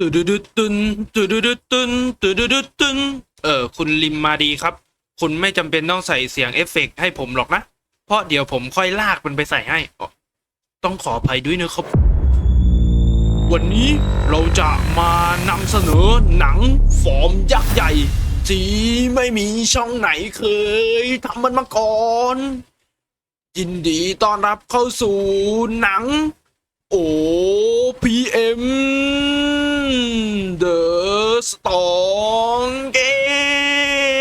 ตึดดึดตึนตึดดึดตึนตึดดึดตึนเออคุณลิมมาดีครับ คุณไม่จำเป็นต้องใส่เสียงเอฟเฟกต์ให้ผมหรอกนะ เพราะเดี๋ยวผมค่อยลากมันไปใส่ให้ ต้องขออภัยด้วยนะครับ วันนี้เราจะมานำเสนอหนังฟอร์มยักษ์ใหญ่ที่ไม่มีช่องไหนเคยทำมันมาก่อน ยินดีต้อนรับเข้าสู่หนัง OPM The Strong Gate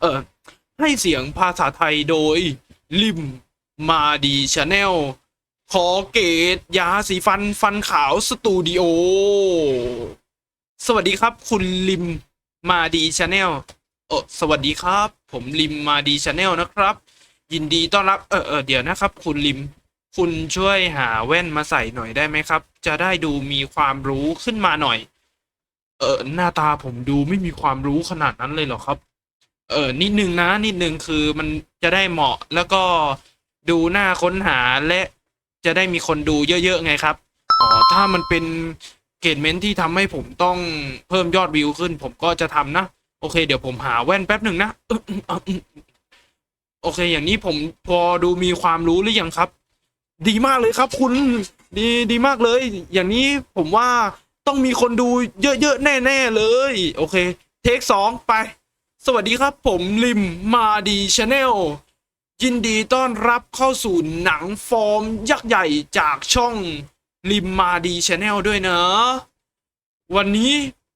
เออให้เสียงภาษาไทยโดย ลิมมาดีชาแนลขอเกตยาสีฟันฟันขาวสตูดิโอ สวัสดีครับคุณลิมมาดีชาแนลเออสวัสดีครับ ผมลิมมาดีชาแนลนะครับ ยินดีต้อนรับเออเออเดี๋ยวนะครับ คุณลิม คุณช่วยหาแว่นมาใส่หน่อยได้ไหมครับ จะได้ดูมีความรู้ขึ้นมาหน่อย เออหน้าตาผมดูไม่มีความรู้ขนาดนั้นเลยเหรอครับ เออนิดนึงนะ นิดนึงคือมันจะได้เหมาะแล้วก็ดูหน้าค้นหาและจะได้มีคนดูเยอะๆไงครับอ๋อถ้ามันเป็นเกจเมนที่ทำให้ผมต้องเพิ่มยอดวิวขึ้น ผมก็จะทำนะ โอเค เดี๋ยวผมหาแว่นแป๊บหนึ่งนะโอเค อย่างนี้ผมพอดูมีความรู้หรือยังครับ ดีมากเลยครับ คุณดีดีมากเลย อย่างนี้ผมว่าต้องมีคนดูเยอะๆ แน่ๆเลย โอเค เทคสองไป สวัสดีครับผมลิมมาดีชาแนลยินดีต้อนรับเข้าสู่หนังฟอร์มยักษ์ใหญ่จากช่องลิมมาดีชาแนลด้วยนะ วันนี้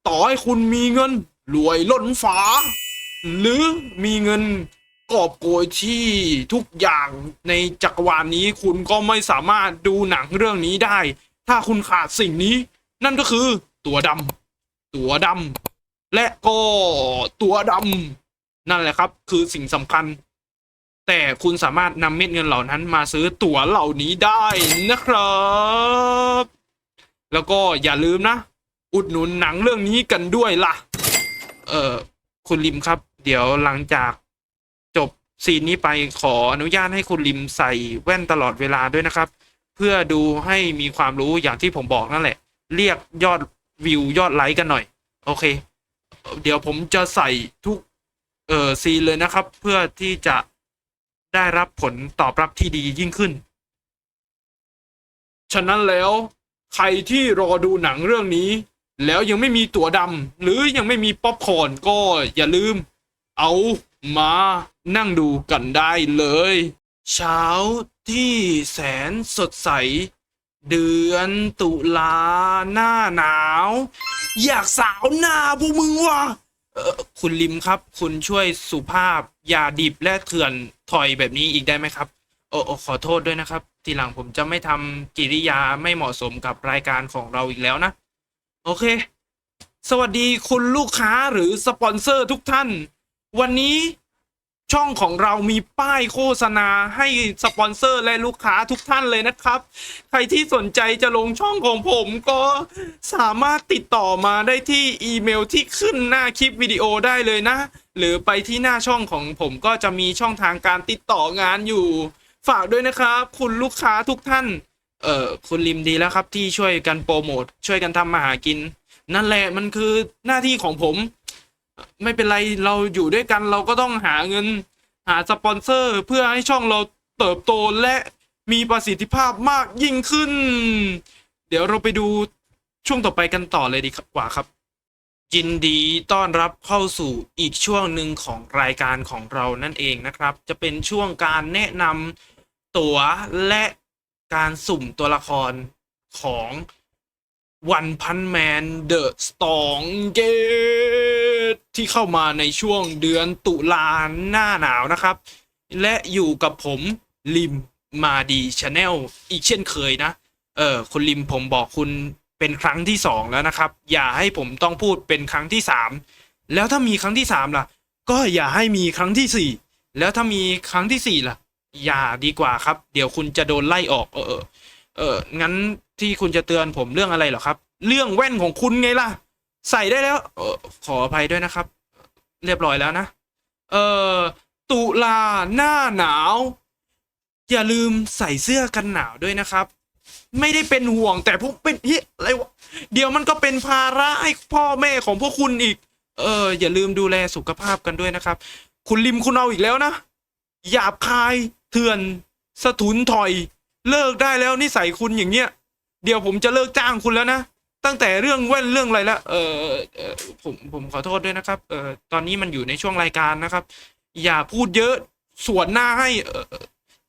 ต่อให้คุณมีเงินรวยล้นฟ้า หรือมีเงิน กอบโกยที่ทุกอย่างในจักรวาลนี้คุณก็ไม่สามารถดูหนังเรื่องนี้ได้ ถ้าคุณขาดสิ่งนี้ นั่นก็คือตัวดำตัวดำและก็ตัวดำนั่นแหละครับ คือสิ่งสำคัญ แต่คุณสามารถนำเม็ดเงินเหล่านั้นมาซื้อตั๋วเหล่านี้ได้นะครับ แล้วก็อย่าลืมนะ อุดหนุนหนังเรื่องนี้กันด้วยล่ะ เออคุณลิมครับ เดี๋ยวหลังจาก ซีนนี้ไปขออนุญาตให้คุณลิมใส่แว่นตลอดเวลาด้วยนะครับ เพื่อดูให้มีความรู้อย่างที่ผมบอกนั่นแหละ เรียกยอดวิวยอดไลค์กันหน่อย โอเค เดี๋ยวผมจะใส่ทุกเอ่อซีนเลยนะครับ เพื่อที่จะได้รับผลตอบรับที่ดียิ่งขึ้น ฉะนั้นแล้วใครที่รอดูหนังเรื่องนี้ แล้วยังไม่มีตั๋วดำหรือยังไม่มีป๊อปคอร์นก็อย่าลืม เอามา นั่งดูกันได้เลย เช้าที่แสนสดใส เดือนตุลาหน้าหนาว อยากสาวหน้าพวกมึงวะเออคุณลิมครับ คุณช่วยสุภาพ อย่าดิบและเถื่อนถอยแบบนี้อีกได้ไหมครับ โอโอ้ขอโทษด้วยนะครับ ทีหลังผมจะไม่ทำกิริยาไม่เหมาะสมกับรายการของเราอีกแล้วนะ โอเค สวัสดีคุณลูกค้าหรือสปอนเซอร์ทุกท่าน วันนี้ ช่องของเรามีป้ายโฆษณาให้สปอนเซอร์และลูกค้าทุกท่านเลยนะครับ ใครที่สนใจจะลงช่องของผมก็สามารถติดต่อมาได้ที่อีเมลที่ขึ้นหน้าคลิปวิดีโอได้เลยนะ หรือไปที่หน้าช่องของผมก็จะมีช่องทางการติดต่องานอยู่ ฝากด้วยนะครับ คุณลูกค้าทุกท่าน เออคุณลิมดีแล้วครับที่ช่วยกันโปรโมทช่วยกันทำมาหากิน นั่นแหละมันคือหน้าที่ของผม ไม่เป็นไรเราอยู่ด้วยกันเราก็ต้องหาเงินหาสปอนเซอร์ เพื่อให้ช่องเราเติบโตและมีประสิทธิภาพมากยิ่งขึ้น เดี๋ยวเราไปดูช่วงต่อไปกันต่อเลยดีกว่าครับยินดีต้อนรับเข้าสู่อีกช่วงหนึ่งของรายการของเรานั่นเองนะครับ จะเป็นช่วงการแนะนำตัวและการสุ่มตัวละครของวันพันแมนเดอะสตองเกต ที่เข้ามาในช่วงเดือนตุลาหน้าหนาวนะครับ และอยู่กับผมลิมมาดีชาแนลอีกเช่นเคยนะ เออคุณลิมผมบอกคุณเป็นครั้งที่สองแล้วนะครับ อย่าให้ผมต้องพูดเป็นครั้งที่สามแล้วถ้ามีครั้งที่สามล่ะ ก็อย่าให้มีครั้งที่สี่แล้วถ้ามีครั้งที่สี่ล่ะ อย่าดีกว่าครับ เดี๋ยวคุณจะโดนไล่ออก เออเอองั้นที่คุณจะเตือนผมเรื่องอะไรเหรอครับ เรื่องแว่นของคุณไงล่ะ ใส่ได้แล้วออขออภัยด้วยนะครับ เรียบร้อยแล้วนะ เออตุลาหน้าหนาว อย่าลืมใส่เสื้อกันหนาวด้วยนะครับ ไม่ได้เป็นห่วงแต่ผมเป็นเฮ้ยอะไรวะเดี๋ยวมันก็เป็นภาระให้พ่อแม่ของพวกคุณอีก เออ อย่าลืมดูแลสุขภาพกันด้วยนะครับ คุณริมคุณเอาอีกแล้วนะหยาบคายเถื่อนสะทุนถอย เลิกได้แล้วนิสัยคุณอย่างเงี้ย เดี๋ยวผมจะเลิกจ้างคุณแล้วนะ ตั้งแต่เรื่องแว่นเรื่องอะไรละเออเออผมผมขอโทษด้วยนะครับเออตอนนี้มันอยู่ในช่วงรายการนะครับ อย่าพูดเยอะสวนหน้าให้เออ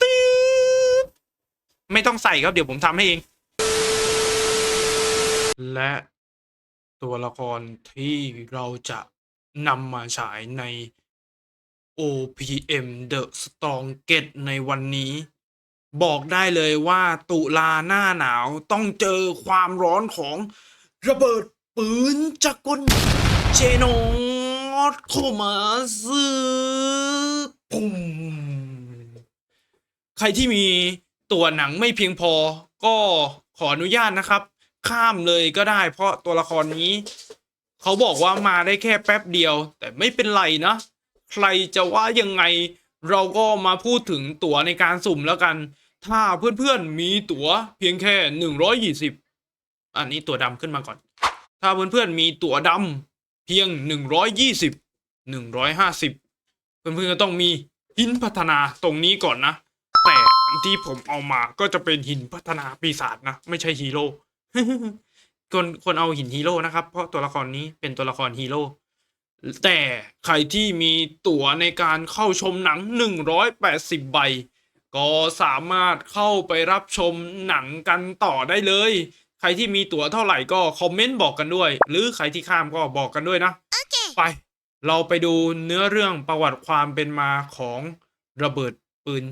ตีดไม่ต้องใส่ครับเดี๋ยวผมทำให้เอง และตัวละครที่เราจะนำมาฉายใน OPM The Strongest ในวันนี้ บอกได้เลยว่าตุลาหน้าหนาวต้องเจอความร้อนของ ระเบิดปืนจักกลเจโนดเข้ามาซื้อปุ่มใครที่มีตัวหนังไม่เพียงพอ ก็ขออนุญาตนะครับ ข้ามเลยก็ได้ เพราะตัวละครนี้ เขาบอกว่ามาได้แค่แป๊บเดียว แต่ไม่เป็นไรนะ ใครจะว่ายังไง เราก็มาพูดถึงตั๋วในการสุ่มแล้วกัน ถ้าเพื่อนๆมีตั๋วเพียงแค่หนึ่งร้ อันนี้ตัวดำขึ้นมาก่อน ถ้าเพื่อนๆมีตัวดำเพียงหนึ่งร้อยยี่สิบหนึ่งร้อยห้าสิบเพื่อนๆก็ต้องมีหินพัฒนาตรงนี้ก่อนนะ แต่ที่ผมเอามาก็จะเป็นหินพัฒนาปีศาจนะ ไม่ใช่ฮีโร่คนคนเอาหินฮีโร่นะครับ เพราะตัวละครนี้เป็นตัวละครฮีโร่แต่ใครที่มีตั๋วในการเข้าชมหนัง 180 ใบ ก็สามารถเข้าไปรับชมหนังกันต่อได้เลย ใครที่มีตั๋วเท่าไหร่ก็คอมเมนต์บอกกันด้วย หรือใครที่ข้ามก็บอกกันด้วยนะไป เราไปดูเนื้อเรื่องประวัติความเป็นมาของระเบิดปืน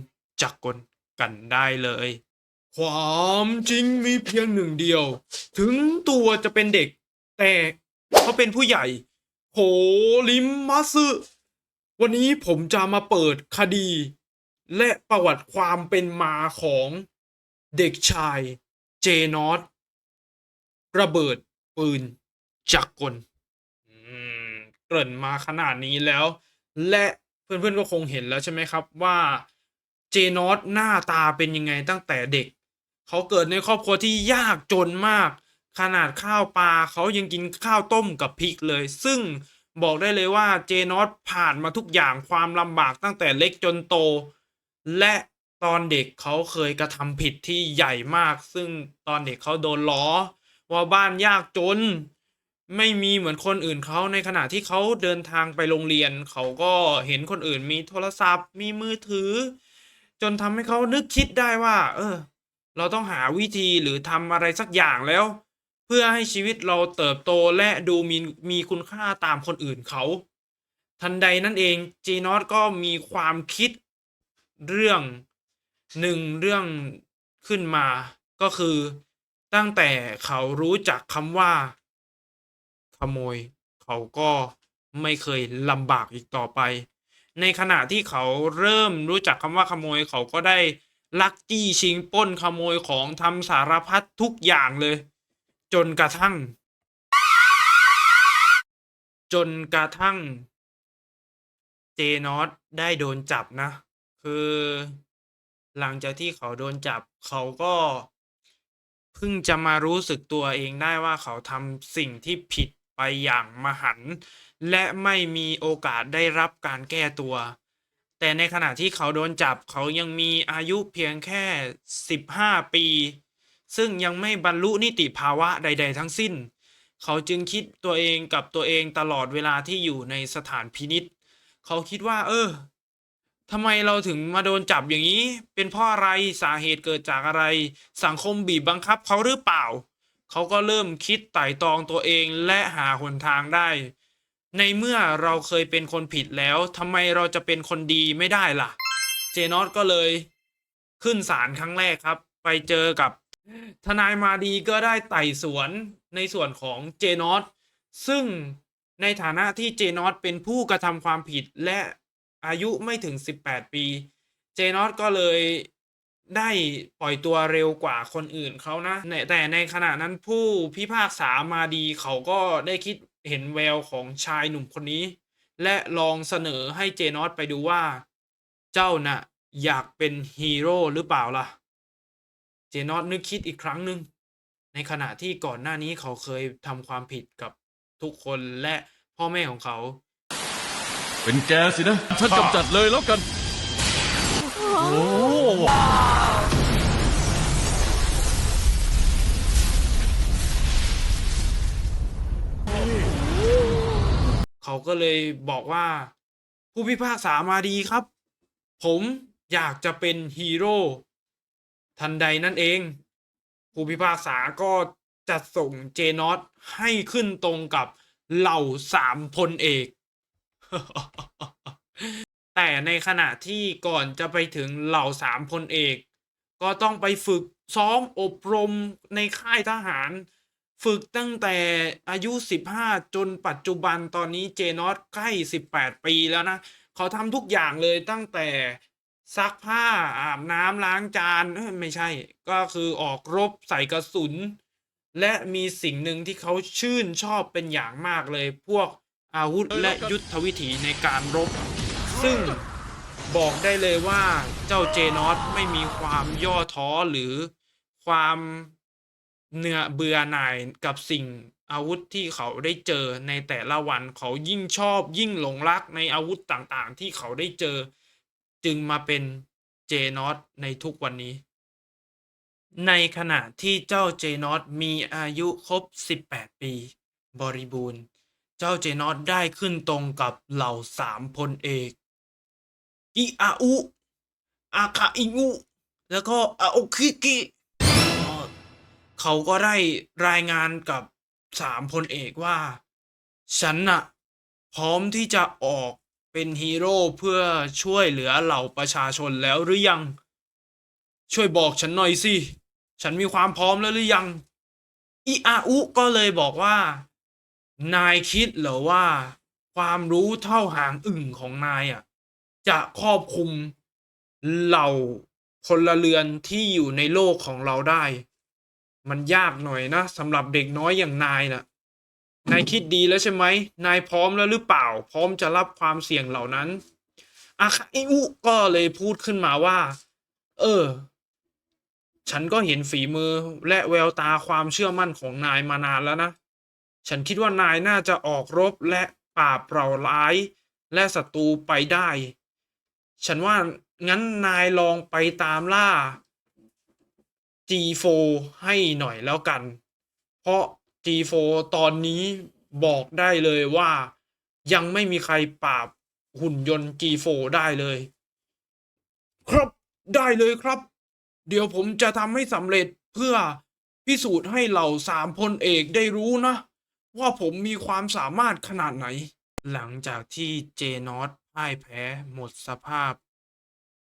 จักรกลกันได้เลย ความจริงมีเพียงหนึ่งเดียว ถึงตัวจะเป็นเด็ก แต่เขาเป็นผู้ใหญ่โหลิมมัสึวันนี้ผมจะมาเปิดคดี และประวัติความเป็นมาของเด็กชายเจนอต ระเบิดปืนจักกลเกริ่นมาขนาดนี้แล้ว และเพื่อนๆก็คงเห็นแล้วใช่ไหมครับว่าเจนอตหน้าตาเป็นยังไงตั้งแต่เด็ก เขาเกิดในครอบครัวที่ยากจนมาก ขนาดข้าวปลาเขายังกินข้าวต้มกับพริกเลย ซึ่งบอกได้เลยว่าเจนอตผ่านมาทุกอย่างความลำบากตั้งแต่เล็กจนโต และตอนเด็กเขาเคยกระทำผิดที่ใหญ่มาก ซึ่งตอนเด็กเขาโดนล้อ ว่าบ้านยากจน ไม่มีเหมือนคนอื่นเขาในขณะที่เขาเดินทางไปโรงเรียน เขาก็เห็นคนอื่นมีโทรศัพท์ มีมือถือ จนทำให้เขานึกคิดได้ว่า เออ เราต้องหาวิธีหรือทำอะไรสักอย่างแล้ว เพื่อให้ชีวิตเราเติบโตและดูมีมีคุณค่าตามคนอื่นเขา ทันใดนั่นเองจีนอตก็มีความคิดเรื่องหนึ่งเรื่องขึ้นมาก็คือ ตั้งแต่เขารู้จักคำว่า ขโมย เขาก็ไม่เคยลำบากอีกต่อไป ในขณะที่เขาเริ่มรู้จักคำว่าขโมย เขาก็ได้ลักจี้ชิงปล้นขโมยของทำสารพัดทุกอย่างเลย จนกระทั่ง จนกระทั่ง เจนอตได้โดนจับนะ คือ หลังจากที่เขาโดนจับ เขาก็ เพิ่งจะมารู้สึกตัวเองได้ว่าเขาทำสิ่งที่ผิดไปอย่างมหันต์และไม่มีโอกาสได้รับการแก้ตัว แต่ในขณะที่เขาโดนจับเขายังมีอายุเพียงแค่ 15 ปี ซึ่งยังไม่บรรลุนิติภาวะใด ๆ ทั้งสิ้น เขาจึงคิดตัวเองกับตัวเองตลอดเวลาที่อยู่ในสถานพินิษเขาคิดว่า เออ ทำไมเราถึงมาโดนจับอย่างนี้ เป็นเพราะอะไรสาเหตุเกิดจากอะไร สังคมบีบบังคับเขาหรือเปล่า เขาก็เริ่มคิดไต่ตรองตัวเองและหาหนทางได้ ในเมื่อเราเคยเป็นคนผิดแล้วทำไมเราจะเป็นคนดีไม่ได้ล่ะ เจนอตก็เลย ขึ้นศาลครั้งแรกครับ ไปเจอกับ ทนายมาดีก็ได้ไต่สวนในส่วนของเจนอตซึ่งในฐานะที่เจนอตเป็นผู้กระทำความผิดและ อายุไม่ถึง 18 ปี เจนอตก็เลยได้ปล่อยตัวเร็วกว่าคนอื่นเขานะในแต่ในขณะนั้นผู้พิพากษามาดีเขาก็ได้คิดเห็นแววของชายหนุ่มคนนี้ และลองเสนอให้เจนอตไปดูว่า เจ้าน่ะอยากเป็นฮีโร่หรือเปล่าล่ะ เจนอตนึกคิดอีกครั้งหนึ่งในขณะที่ก่อนหน้านี้เขาเคยทำความผิดกับทุกคนและพ่อแม่ของเขา เป็นแกสินะ ฉันกำจัดเลยแล้วกัน โอ้เขาก็เลยบอกว่า ผู้พิพากษามาดีครับ ผมอยากจะเป็นฮีโร่ทันใดนั่นเอง ผู้พิพากษาก็จัดส่งเจนอตให้ขึ้นตรงกับเหล่าสามพลเอก แต่ในขณะที่ก่อนจะไปถึงเหล่าสามพลเอก ก็ต้องไปฝึกซ้อมอบรมในค่ายทหาร ฝึกตั้งแต่อายุ 15 จนปัจจุบันตอนนี้เจนอตใกล้ 18 ปีแล้วนะ เขาทำทุกอย่างเลยตั้งแต่ซักผ้าอาบน้ำล้างจานไม่ใช่ ก็คือออกรบใส่กระสุน และมีสิ่งหนึ่งที่เขาชื่นชอบเป็นอย่างมากเลย พวก อาวุธและยุทธวิธีในการรบ ซึ่งบอกได้เลยว่าเจ้าเจนอตไม่มีความย่อท้อหรือความเนื้อเบื่อหน่ายกับสิ่งอาวุธที่เขาได้เจอในแต่ละวันเขายิ่งชอบยิ่งหลงรักในอาวุธต่างๆ ที่เขาได้เจอ จึงมาเป็นเจนอตในทุกวันนี้ ในขณะที่เจ้าเจนอตมีอายุครบ 18 ปี บริบูรณ์ เจ้าเจนอตได้ขึ้นตรงกับเหล่าสามพลเอกอิอาอุ อาคาอิงุ แล้วก็อาโอคิกิเขาก็ได้รายงานกับสามพลเอกว่า ฉันน่ะ พร้อมที่จะออกเป็นฮีโร่เพื่อช่วยเหลือเหล่าประชาชนแล้วหรือยัง ช่วยบอกฉันหน่อยสิ ฉันมีความพร้อมแล้วหรือยังอิอาอุก็เลยบอกว่า นายคิดเหรอว่าความรู้เท่าหางอึ่งของนายอะจะครอบคลุมเหล่าพลเรือนที่อยู่ในโลกของเราได้ มันยากหน่อยนะสำหรับเด็กน้อยอย่างนายน่ะ นายคิดดีแล้วใช่ไหม นายพร้อมแล้วหรือเปล่า พร้อมจะรับความเสี่ยงเหล่านั้นอาคาอิอุก็เลยพูดขึ้นมาว่า เออ ฉันก็เห็นฝีมือและแววตาความเชื่อมั่นของนายมานานแล้วนะ ฉันคิดว่านายน่าจะออกรบและปราบเปราร้าย และศัตรูไปได้ ฉันว่างั้นนายลองไปตามล่า G4 ให้หน่อยแล้วกัน เพราะ G4 ตอนนี้บอกได้เลยว่า ยังไม่มีใครปราบหุ่นยนต์ G4 ได้เลย ครับได้เลยครับ เดี๋ยวผมจะทำให้สำเร็จเพื่อพิสูจน์ให้เหล่าสามพลเอกได้รู้นะ ว่าผมมีความสามารถขนาดไหน หลังจากที่เจนอตพ่ายแพ้หมดสภาพ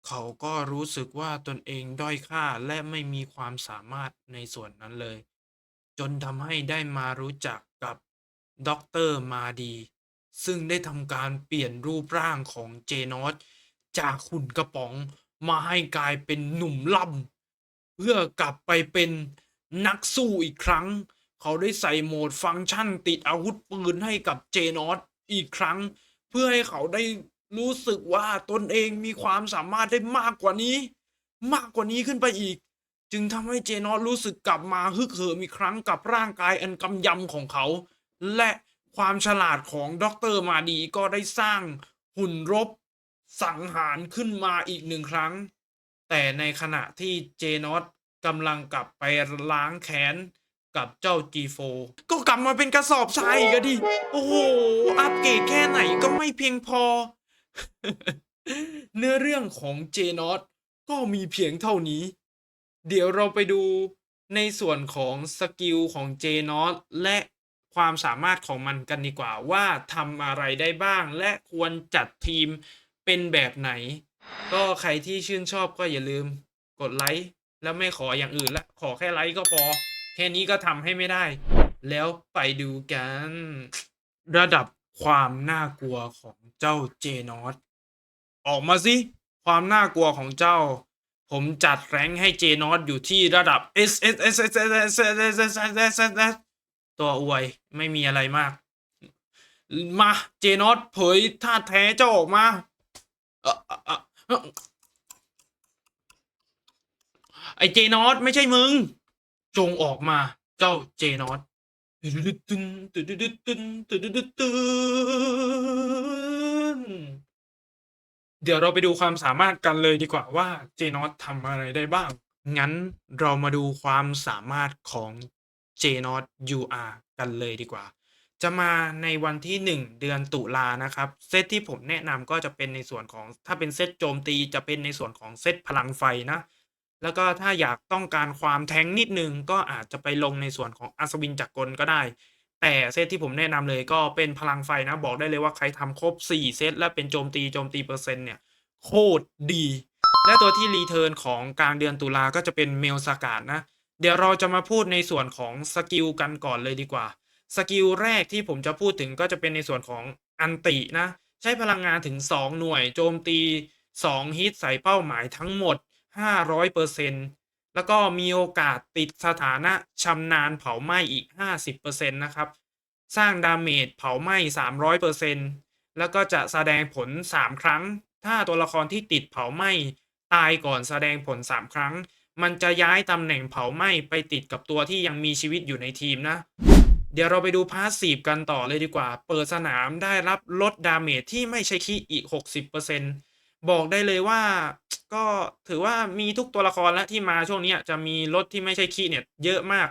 เขาก็รู้สึกว่าตนเองด้อยค่าและไม่มีความสามารถในส่วนนั้นเลย จนทำให้ได้มารู้จักกับด็อกเตอร์มาดี ซึ่งได้ทำการเปลี่ยนรูปร่างของเจนอตจากหุ่นกระป๋องมาให้กลายเป็นหนุ่มล่ำเพื่อกลับไปเป็นนักสู้อีกครั้ง เขาได้ใส่โหมดฟังก์ชันติดอาวุธปืนให้กับเจนอตอีกครั้ง เพื่อให้เขาได้รู้สึกว่าตนเองมีความสามารถได้มากกว่านี้ มากกว่านี้ขึ้นไปอีก จึงทำให้เจนอตรู้สึกกลับมาฮึกเหิมอีกครั้งกับร่างกายอันกำยำของเขา และความฉลาดของด็อกเตอร์มาดีก็ได้สร้างหุ่นรบสังหารขึ้นมาอีกหนึ่งครั้ง แต่ในขณะที่เจนอตกำลังกลับไปล้างแค้น กับเจ้า G4 ก็กลับมาเป็นกระสอบทรายอีกอะดิ โอ้โห อัปเกรดแค่ไหนก็ไม่เพียงพอ เนื้อเรื่องของเจนอตก็มีเพียงเท่านี้ เดี๋ยวเราไปดูในส่วนของสกิลของเจนอตและความสามารถของมันกันดีกว่าว่าทำอะไรได้บ้าง และควรจัดทีมเป็นแบบไหน ก็ใครที่ชื่นชอบก็อย่าลืมกดไลค์แล้วไม่ขออย่างอื่นละขอแค่ไลค์ก็พอ ค่นี้ก็ทำให้ไม่ได้ แล้วไปดูกัน ระดับความน่ากลัวของเจ้าเจนอตออกมาสิ ความน่ากลัวของเจ้า ผมจัดแรงให้เจนอตอยู่ที่ระดับ S S S S S S S S S S S S ตัวอวยไม่มีอะไรมาก มาเจนอตเผยท่าแท้เจ้าออกมาไอเจนอตไม่ใช่มึง จงออกมาเจ้าเจนอตเดี๋ยวเราไปดูความสามารถกันเลยดีกว่าว่าเจนอตทำอะไรได้บ้าง งั้นเรามาดูความสามารถของเจนอต UR กันเลยดีกว่า จะมาในวันที่ 1 เดือนตุลานะครับ เซตที่ผมแนะนำก็จะเป็นในส่วนของถ้าเป็นเซตโจมตีจะเป็นในส่วนของเซตพลังไฟนะ แล้วก็ถ้าอยากต้องการความแทงนิดนึง ก็อาจจะไปลงในส่วนของอัศวินจักรกลก็ได้ แต่เซตที่ผมแนะนำเลยก็เป็นพลังไฟนะ บอกได้เลยว่าใครทำครบ 4 เซตและเป็นโจมตีโจมตีเปอร์เซ็นต์เนี่ยโคตรดี และตัวที่รีเทิร์นของกลางเดือนตุลาก็จะเป็นเมลสกาดนะ เดี๋ยวเราจะมาพูดในส่วนของสกิลกันก่อนเลยดีกว่า สกิลแรกที่ผมจะพูดถึงก็จะเป็นในส่วนของอันตินะ ใช้พลังงานถึง 2 หน่วยโจมตี 2 ฮิตใส่เป้าหมายทั้งหมด 500%แล้วก็มีโอกาสติดสถานะชำนาญเผาไหม้อีก 50%นะครับ สร้างดาเมจเผาไหม้ 300%แล้วก็จะแสดงผล 3 ครั้ง ถ้าตัวละครที่ติดเผาไหม้ตายก่อนแสดงผล 3 ครั้ง มันจะย้ายตำแหน่งเผาไหม้ไปติดกับตัวที่ยังมีชีวิตอยู่ในทีมนะ เดี๋ยวเราไปดูพาสซีฟกันต่อเลยดีกว่า เปิดสนามได้รับลดดาเมจที่ไม่ใช่คีอีก 60% บอกได้เลยว่า ก็ถือว่ามีทุกตัวละครและที่มาช่วงนี้จะมีลดที่ไม่ใช่คีเนี่ยเยอะมาก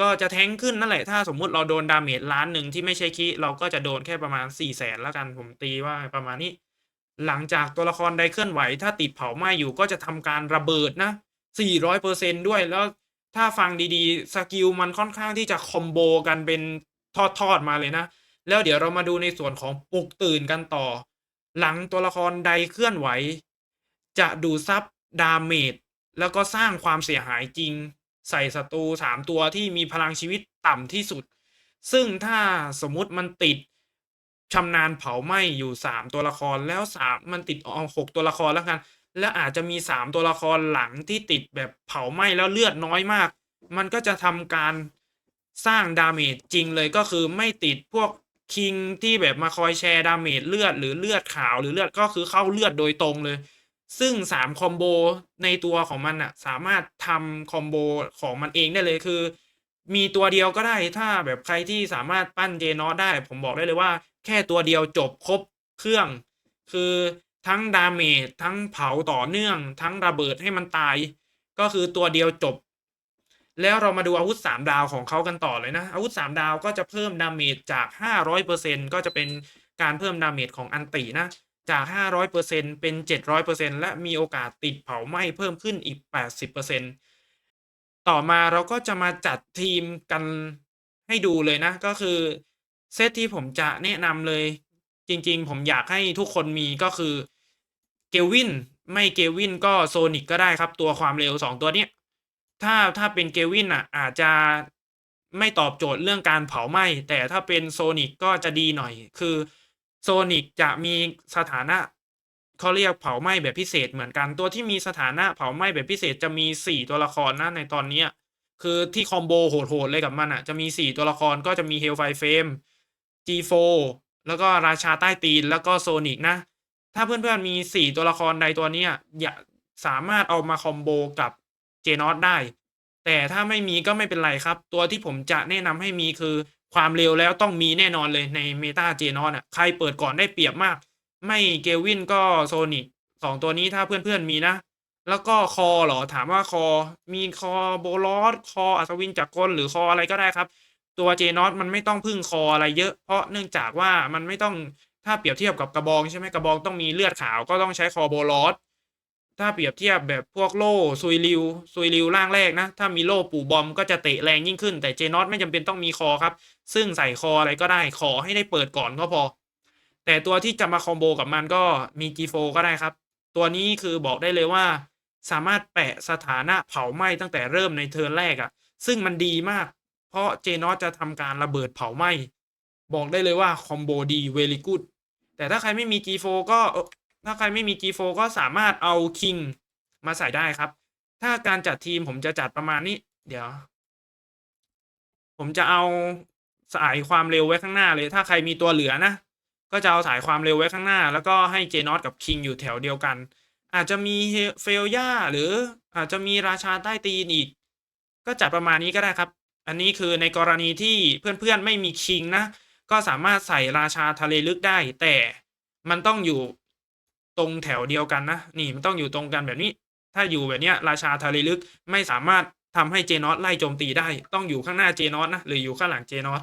ก็จะแทงขึ้นนั่นแหละถ้าสมมุติเราโดนดาเมจล้านหนึ่งที่ไม่ใช่คีเราก็จะโดนแค่ประมาณ4ี่แสนแล้วกันผมตีว่าประมาณนี้ หลังจากตัวละครใดเคลื่อนไหว ถ้าติดเผาไหม้อยู่ก็จะทำการระเบิดนะ400%ด้วยแล้วถ้าฟังดีๆ สกิลมันค่อนข้างที่จะคอมโบกันเป็นทอดๆมาเลยนะ แล้วเดี๋ยวเรามาดูในส่วนของปลุกตื่นกันต่อ หลังตัวละครใดเคลื่อนไหว จะดูดซับดาเมจแล้วก็สร้างความเสียหายจริง ใส่ศัตรูสามตัวที่มีพลังชีวิตต่ำที่สุด ซึ่งถ้าสมมติมันติดชำนาญเผาไหม้อยู่สามตัวละครแล้วสามมันติดเอาหกตัวละครแล้วกัน แล้วอาจจะมีสามตัวละครหลังที่ติดแบบเผาไหม้แล้วเลือดน้อยมาก มันก็จะทำการสร้างดาเมจจริงเลยก็คือไม่ติดพวก คิงที่แบบมาคอยแชร์ดาเมจเลือดหรือเลือดขาวหรือเลือดก็คือเข้าเลือดโดยตรงเลย ซึ่งสามคอมโบในตัวของมันอะสามารถทำคอมโบของมันเองได้เลยคือ มีตัวเดียวก็ได้ถ้าแบบใครที่สามารถปั้นเจนอสได้ ผมบอกได้เลยว่า แค่ตัวเดียวจบครบเครื่อง คือทั้งดาเมจทั้งเผาต่อเนื่อง ทั้งระเบิดให้มันตาย ก็คือตัวเดียวจบ แล้วเรามาดูอาวุธ 3 ดาวของเขากันต่อเลยนะ อาวุธ 3 ดาวก็จะเพิ่มดาเมจจาก 500%ก็จะเป็นการเพิ่มดาเมจของอันตินะ จาก 500%เป็น 700%และมีโอกาสติดเผาไหม้เพิ่มขึ้นอีก 80%ต่อมาเราก็จะมาจัดทีมกันให้ดูเลยนะ ก็คือเซตที่ผมจะแนะนำเลย จริงๆ ผมอยากให้ทุกคนมีก็คือเกลวินไม่เกลวินก็โซนิกก็ได้ครับตัวความเร็ว 2 ตัวเนี้ย ถ้าถ้าเป็นเกวินอะ อาจจะไม่ตอบโจทย์เรื่องการเผาไหม้ แต่ถ้าเป็นโซนิกก็จะดีหน่อย คือโซนิกจะมีสถานะเขาเรียกเผาไหม้แบบพิเศษเหมือนกันตัวที่มีสถานะเผาไหม้แบบพิเศษจะมี 4 ตัวละครนะในตอนเนี้ยคือที่คอมโบโหดๆเลยกับมันอะ จะมี 4 ตัวละครก็จะมีเฮลไฟเฟม G4 แล้วก็ราชาใต้ตีนแล้วก็โซนิกนะ ถ้าเพื่อนๆมี 4 ตัวละครใดตัวเนี้ยอย่าสามารถเอามาคอมโบกับ เจนอสได้ แต่ถ้าไม่มีก็ไม่เป็นไรครับ ตัวที่ผมจะแนะนำให้มีคือความเร็วแล้วต้องมีแน่นอนเลยในเมตาเจนอสอะใครเปิดก่อนได้เปรียบมาก ไม่เกวินก็โซนิกสองตัวนี้ถ้าเพื่อนๆมีนะแล้วก็คอเหรอถามว่าคอ มีคอโบลอสคออัศวินจักรกลหรือคออะไรก็ได้ครับ ตัวเจนอสมันไม่ต้องพึ่งคออะไรเยอะ เพราะเนื่องจากว่ามันไม่ต้องถ้าเปรียบเทียบกับกระบองใช่ไหมกระบองต้องมีเลือดขาวก็ต้องใช้คอโบลอส ถ้าเปรียบเทียบแบบพวกโล่ซุยริวซุยริวร่างแรกนะ ถ้ามีโล่ปู่บอมก็จะเตะแรงยิ่งขึ้น แต่เจนอสไม่จำเป็นต้องมีคอครับ ซึ่งใส่คออะไรก็ได้ขอให้ได้เปิดก่อนก็พอ แต่ตัวที่จะมาคอมโบกับมันก็มี G4 ก็ได้ครับ ตัวนี้คือบอกได้เลยว่า สามารถแปะสถานะเผาไหม้ตั้งแต่เริ่มในเทิร์นแรกอะ่ะ ซึ่งมันดีมาก เพราะเจนอสจะทำการระเบิดเผาไหม้บอกได้เลยว่าคอมโบดีเวลิกูดแต่ถ้าใครไม่มี G4 ก็ ถ้าใครไม่มี G4 ก็สามารถเอาคิงมาใส่ได้ครับ ถ้าการจัดทีมผมจะจัดประมาณนี้ เดี๋ยว ผมจะเอาสายความเร็วไว้ข้างหน้าเลย ถ้าใครมีตัวเหลือนะ ก็จะเอาสายความเร็วไว้ข้างหน้า แล้วก็ให้เจนอสกับคิงอยู่แถวเดียวกัน อาจจะมีเฟลย่าหรืออาจจะมีราชาใต้ตีนอีก ก็จัดประมาณนี้ก็ได้ครับ อันนี้คือในกรณีที่เพื่อนๆไม่มีคิงนะ ก็สามารถใส่ราชาทะเลลึกได้ แต่มันต้องอยู่ ตรงแถวเดียวกันนะ นี่มันต้องอยู่ตรงกันแบบนี้ ถ้าอยู่แบบเนี้ยราชาทะเลลึกไม่สามารถทำให้เจนอตไล่โจมตีได้ ต้องอยู่ข้างหน้าเจนอตนะหรืออยู่ข้างหลังเจนอต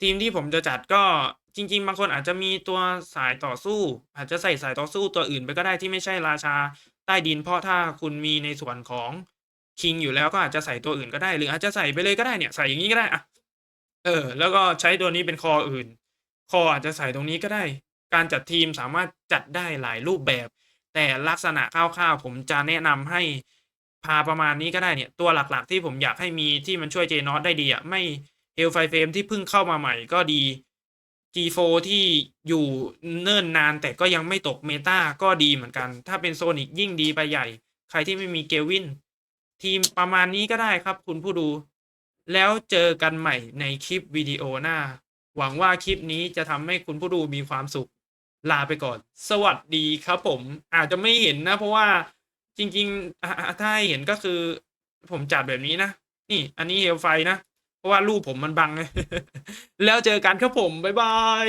ทีมที่ผมจะจัดก็จริง ๆ บางคนอาจจะมีตัวสายต่อสู้ อาจจะใส่สายต่อสู้ตัวอื่นไปก็ได้ที่ไม่ใช่ราชาใต้ดิน เพราะถ้าคุณมีในส่วนของคิงอยู่แล้วก็อาจจะใส่ตัวอื่นก็ได้ หรืออาจจะใส่ไปเลยก็ได้เนี่ยใส่อย่างนี้ก็ได้อะเออ แล้วก็ใช้ตัวนี้เป็นคออื่น คออาจจะใส่ตรงนี้ก็ได้ การจัดทีมสามารถจัดได้หลายรูปแบบ แต่ลักษณะคร่าวๆผมจะแนะนำให้พาประมาณนี้ก็ได้เนี่ย ตัวหลักๆ ที่ผมอยากให้มีที่มันช่วยเจนอสได้ดีอะไม่เฮลไฟเฟมที่เพิ่งเข้ามาใหม่ก็ดี G4 ที่อยู่เนิ่นนานแต่ก็ยังไม่ตกเมตาก็ดีเหมือนกัน ถ้าเป็นโซนิกยิ่งดีไปใหญ่ ใครที่ไม่มีเกวิน ทีมประมาณนี้ก็ได้ครับคุณผู้ดู แล้วเจอกันใหม่ในคลิปวิดีโอหน้า หวังว่าคลิปนี้จะทำให้คุณผู้ดูมีความสุข ลาไปก่อน สวัสดีครับผมอาจจะไม่เห็นนะ เพราะว่าจริงๆถ้าให้เห็นก็คือ ผมจัดแบบนี้นะ นี่ อันนี้เฮลไฟนะ เพราะว่ารูปผมมันบัง แล้วเจอกันครับผม บ๊ายบาย